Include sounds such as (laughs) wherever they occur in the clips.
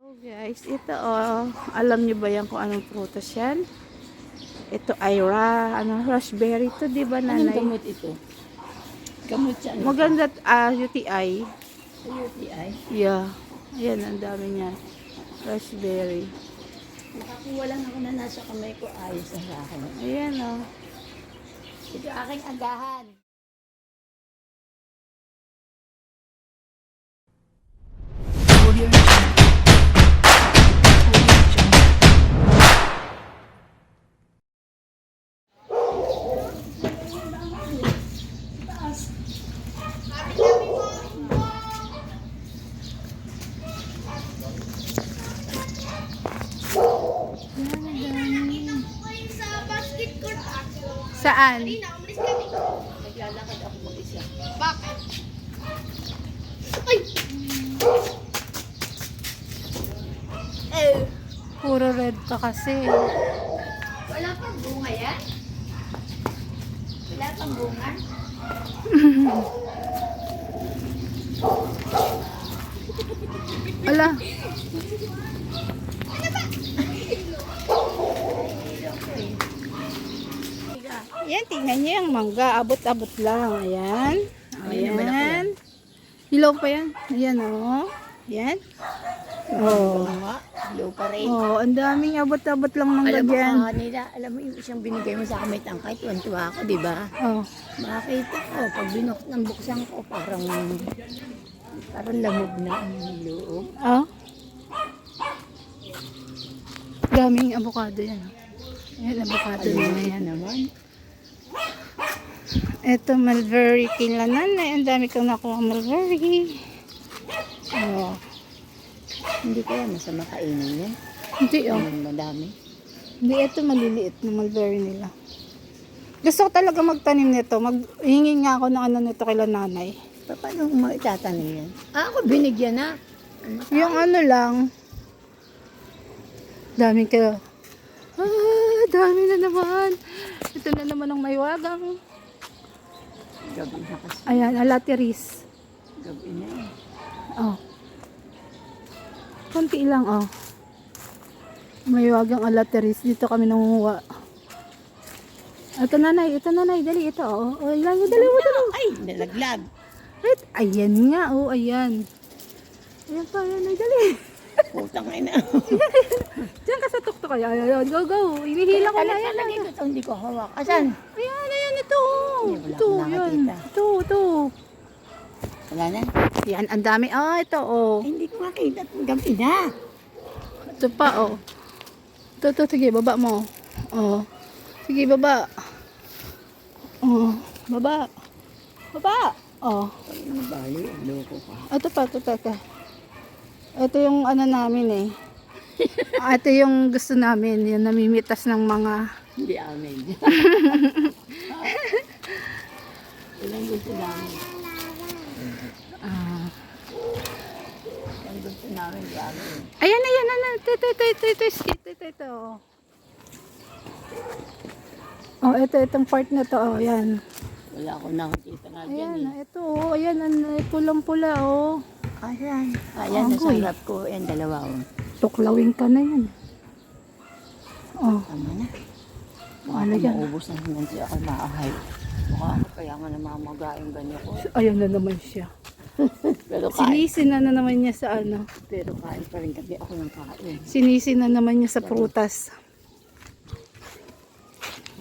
Oh guys, ito oh. Alam niyo ba yan kung anong prutas yan? Ito ay ra, ano, raspberry to, di ba Anong nanay? gamot ito? Gamot siya. Ano? Maganda, ah, UTI. Sa UTI. Yeah. Ayan, ang dami niya. Raspberry. Nakakuha lang ako na nasa kamay ko. Ayos sa akin. Ayan oh. Ito aking agahan. Saan? Kanina, umalis kami. Naglalakad ako mag-isa. Bakit? Ay! Eh, Puro red ka kasi. wala pang bunga yan? Wala pang bunga? Ala. Yan, tingnan niyo yung mangga. Abot-abot lang. Ayan. Ayan. Hilaw pa yan. Ayan, oh. Ayan. Oh. Low pa rin. Oh, ang daming abot-abot lang mangga Alam mo dyan. kanina, alam mo yung isang binigay mo sa akin may tangkay, tuwan-tuwa ako, di ba? Oh. Makita ko, pag binuk ng buksan ko, parang, parang lamog na ang loob. Oh. Daming avocado yan. Ayan, avocado na Alam yan. naman. Ito, mulberry kilanan. Ay, ang dami kang nakuha mulberry. Oh. Hindi kaya masama kainin yan. Hindi, oh. Ang madami. Hindi, ito maliliit na mulberry nila. Gusto ko talaga magtanim nito. Maghingi nga ako ng ano nito kay nanay. Pa- Paano mo itatanim yan? Ah, ako binigyan na. Yung ano lang. Dami ka. Ah, dami na naman. Ito na naman ang maywagang. Gabi na kasi. Ayan, alateris. Gabi na eh. Oh. Konti lang, oh. Maywagang alateris. Dito kami nangunguha. Ito nanay, ito nanay, dali, ito, oh. Oh, ilan yung dali mo, dali. Ay, nalaglag. Wait, ayan nga, oh, ayan. Ayan pa, ayan, ay, dali. Putang ina. (laughs) Diyan ka sa tuktok, ayan, ayan, go, go. Inihila ko na, ayan, Talaga ito, hindi ko hawak. Asan? Ayan, ayan, ito, oh. Ay, wala Ito, akong yan. nakakita. Ito, ito. Wala na? Yan, ang dami. Ah, ito, oh. Ay, hindi ko makita. Gabi na. Ito pa, oh. Ito, ito, sige, baba mo. Oh. Sige, baba. Oh, baba. Baba. Oh. Ano bali? Loko ka. Ito pa, ito pa, ito. Ito yung ano namin eh. (laughs) Ah, ito yung gusto namin, yung namimitas ng mga... Hindi amin. (laughs) Yan ang gusto namin. Ah. Yan gusto namin gagawin. Ayan, ayan, ayan. Ito, ito, ito, ito, ito, ito, ito. Oh. oh, ito, itong part na to. Oh, yan. Wala akong nakakita nga dyan Ayan, eh. ito. Oh, ayan, ang pulang-pula, oh. Ayan. Ayan, nasa Agoy. harap ko. Ayan, dalawa oh. Tuklawin ka na yan. Oh, Tama na. Mukha Ano yan? maubos na naman siya ako maahay. Mukha ko kaya nga namamagain ganyan ko. ayan na naman siya. (laughs) Pero kain, Sinisi na na naman niya sa ano. pero kain pa rin kami ako ng kain. Sinisi na naman niya sa prutas.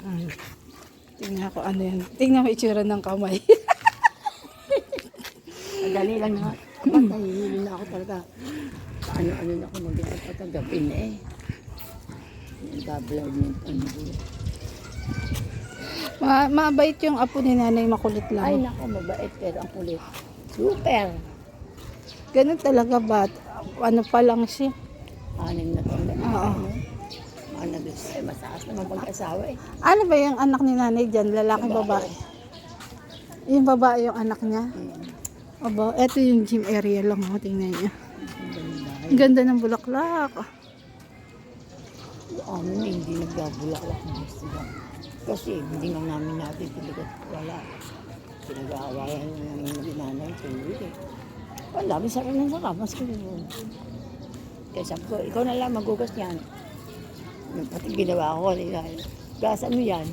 Hmm. Tingnan ko ano yan. Tingnan ko itsura ng kamay. Madali lang na. Kapag nahihili na ako talaga. Ano-ano na ako gabi na eh. Nag-vlog ng ano. Ma mabait yung apo ni nanay, makulit Ay lang. nako, mabait pero ang kulit. Super! Ganun talaga ba? Ano pa lang siya. Anim na taon na. Oo. Ano? Mga nag- ay, mataas naman pag-asawa eh. Ano ba yung anak ni nanay dyan? Lalaki, babae? Yung babae yung anak niya? Hmm. Aba, eto yung gym area lang. Oh, tingnan niya. Ang ganda. Ng bulaklak. Amin eh, hindi nagbabulaklak ng sila. Kasi hindi nga namin natin talaga wala. Pinag-aawayan na namin ng nanay eh. Wala, may sarap ng sarap. Mas. Kaya sabi ko, ikaw na lang magugas niyan. Pati ginawa ko kanina. Gasan mo yan.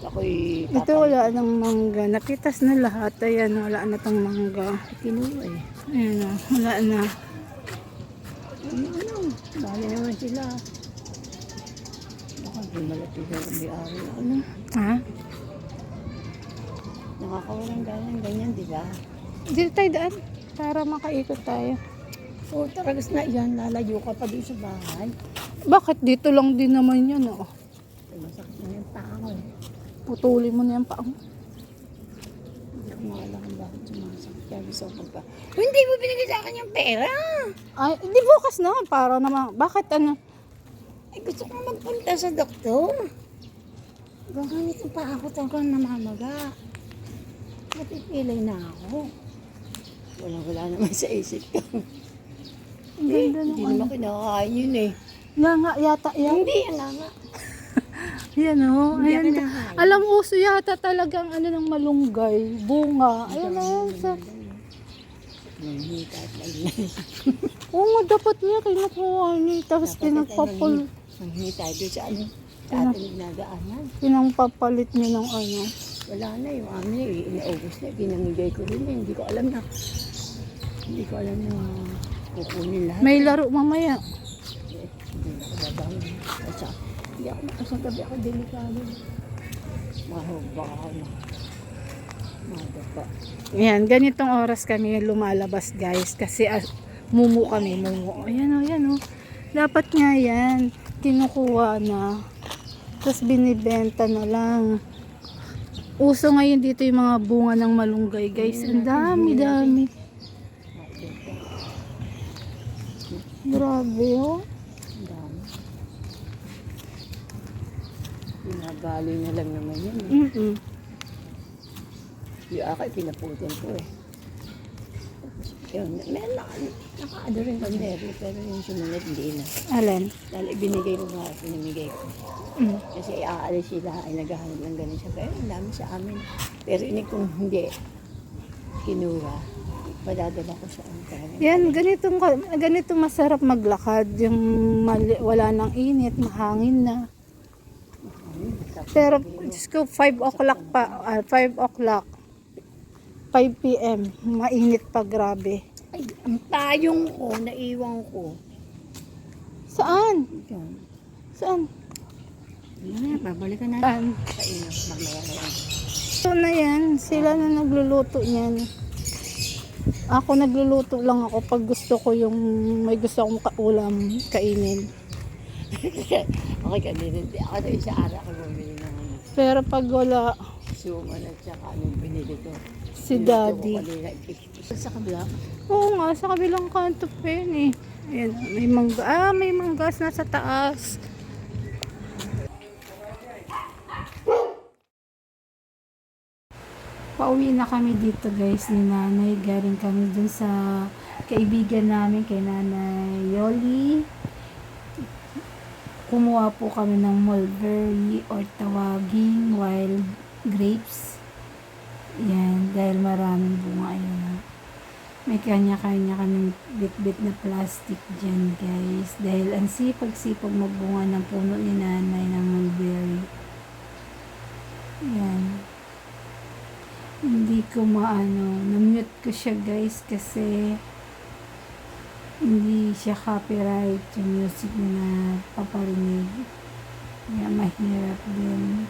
Ako'y Ito wala nang mangga. Napitas na lahat. Ayan, wala na tong mangga. Kinuha eh. Ayan o, wala na. Ano, ano, bali naman sila. Baka di malapit na may ari. Ano, Ha? nakakawalan galang ganyan, di ba? Dito tayo daan. Para makaikot tayo. Oo, taragas na yan. Lalayo ka pa doon sa bahay. Bakit dito lang din naman yan oh. Masakit na yung paa ko. eh. Putulin mo na yung paang. Hindi ko maalam kung bakit sumasakit. Kaya gusto ko pagka... Hindi mo binigay sa akin yung pera! Ay, di bukas na. Para naman. Bakit ano? Ay, gusto ko magpunta sa doktor. Gagamit ang paa ko talaga namamaga. Napipilay na ako. Walang wala naman sa isip ko. Ang ganda ng Hindi ano. naman kinakain yun eh. Nga nga yata yan. Hindi, nga nga. Yan o. Hindi Ayan. Alam mo, uso yata talagang ano ng malunggay. Bunga. Ayan na yan. Sa... Oo nga, dapat niya kinukuha niya. Tapos pinagpapal... Nanghingi tayo doon sa ano, sa Ano? ating nagaanan. Pinangpapalit niya ng ano. Wala na yung amin eh, inaubos na, pinamigay ko rin eh. Hindi ko alam na, hindi ko alam na kukunin lahat. May laro mamaya. Eh, Hindi na ako babawi. Hindi ako nakasagabi ako delikado. Ako na. Madapa. Yan, ganitong oras kami lumalabas guys. Kasi as, mumu kami, mumu. Ayan o, ayan o. Dapat nga yan. Kinukuha na. Tapos binibenta na lang. Uso ngayon dito yung mga bunga ng malunggay guys. Ang dami, dami. Grabe oh. Ang dami. Pinabaloy na lang naman yan. Eh. Mm-mm. Yung akay, pinaputin ko eh. Yun, may naka, nakaano rin kandero, pero yung sumunod hindi na. Alin? Dahil ibinigay ko nga, pinamigay ko. Mm. Kasi aalis sila, ay naghahanap ng ganun siya. Pero ang dami sa amin. Pero ini kung hindi kinuha, madadala ko sa talaga. Yan, ganitong, ganitong masarap maglakad. Yung mali, wala nang init, mahangin na. Pero, Diyos ko, 5 o'clock pa, ah, 5 o'clock. 5 p.m. Mainit pa, grabe. Ay, ang payong ko, naiwan ko. Saan? Yan. Saan? Mamaya, babalikan natin. Saan? Sa inyo, mamaya na yan. Sila na nagluluto niyan. Ako nagluluto lang ako pag gusto ko yung may gusto akong kaulam kainin. (laughs) okay, kanina. Ako na isa ara ko. Pero pag wala, Suman at saka anong binili ko. si daddy. ipikit. Sa kabila. Oo nga, sa kabilang kanto pa yun eh. Ayan, may mangga. Ah, may manggas na sa taas. Pauwi na kami dito guys ni nanay. Galing kami dun sa kaibigan namin kay nanay Yoli. Kumuha po kami ng mulberry or tawaging wild grapes. Yan, dahil maraming bunga yun. May kanya-kanya kaming bit-bit na plastic dyan, guys. Dahil ang sipag-sipag magbunga ng puno ni nanay ng mulberry. Yan. Hindi ko maano, na-mute ko siya, guys, kasi hindi siya copyright yung music na paparinig. Kaya mahirap din.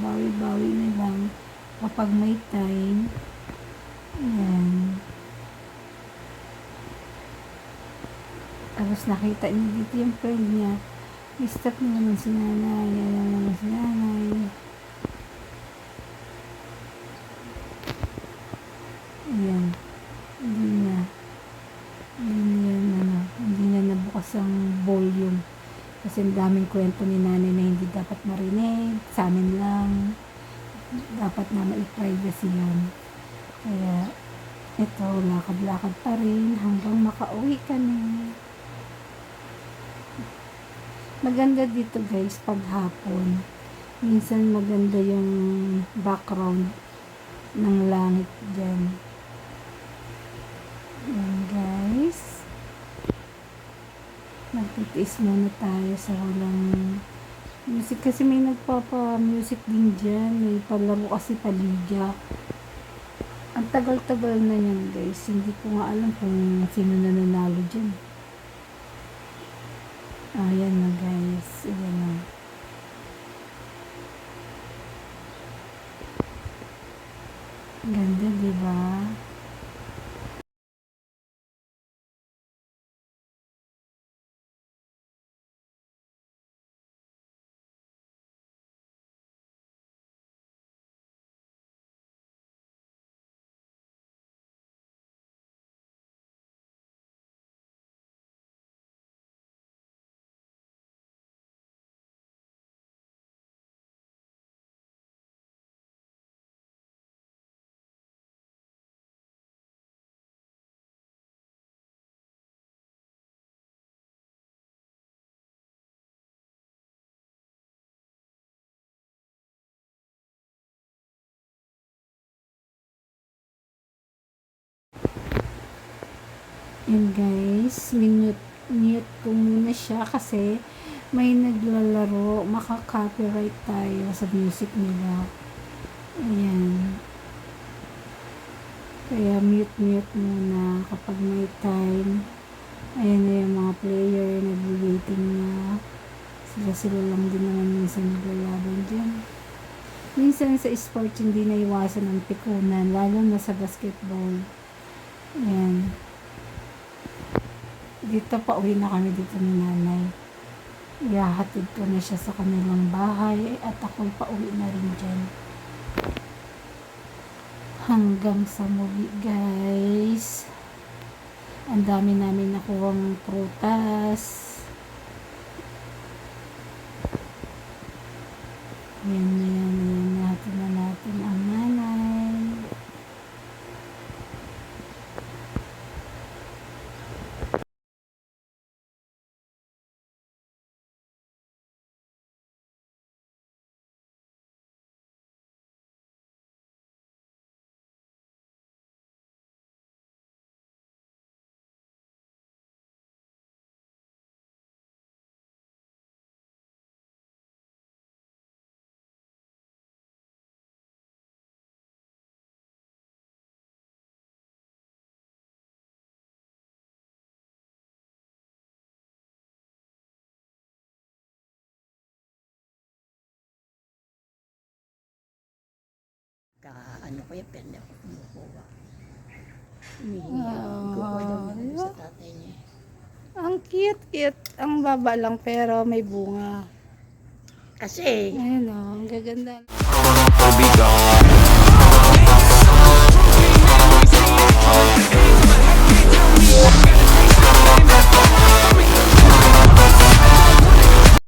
Bawi-bawi na lang kapag may time. Yan. Tapos nakita niya dito yung friend niya. I-stop na naman si nanay. Ayan naman si nanay. Ayan. Na. Hindi niya, ano, hindi niya nabukas ang volume. Kasi daming kwento ni nanay na hindi dapat marinig. Sa amin lang. Dapat na mai-privacy yun. Kaya, ito, lakad-lakad pa rin hanggang makauwi kami. Maganda dito guys pag hapon. Minsan maganda yung background ng langit dyan. Yan guys. Magtitiis muna tayo sa walang music kasi may nagpapa-music din dyan. May palaro kasi paligya. Ang tagal-tagal na yan guys. Hindi ko nga alam kung sino na nanalo dyan. Ayan na guys. Yun guys, minute, mute ko muna siya kasi may naglalaro, maka-copyright tayo sa music nila. Ayan. Kaya mute-mute muna kapag may time. Ayan na yung mga player, nag-waiting na. Sila-sila lang din naman minsan naglalaban dyan. Minsan sa sports hindi na iwasan ang pikunan, lalo na sa basketball. Ayan. Dito pa uwi na kami dito ni nanay. Ihahatid ko na siya sa kanilang bahay at ako pa uwi na rin dyan. Hanggang sa muli guys. Ang dami namin nakuwang prutas. Yan ano ko yung pende ko kumukuha. Humihingi ako. Ah, sa tatay niya. Ang cute-cute. Ang baba lang pero may bunga. Kasi. Ayun o, ang gaganda. I'll.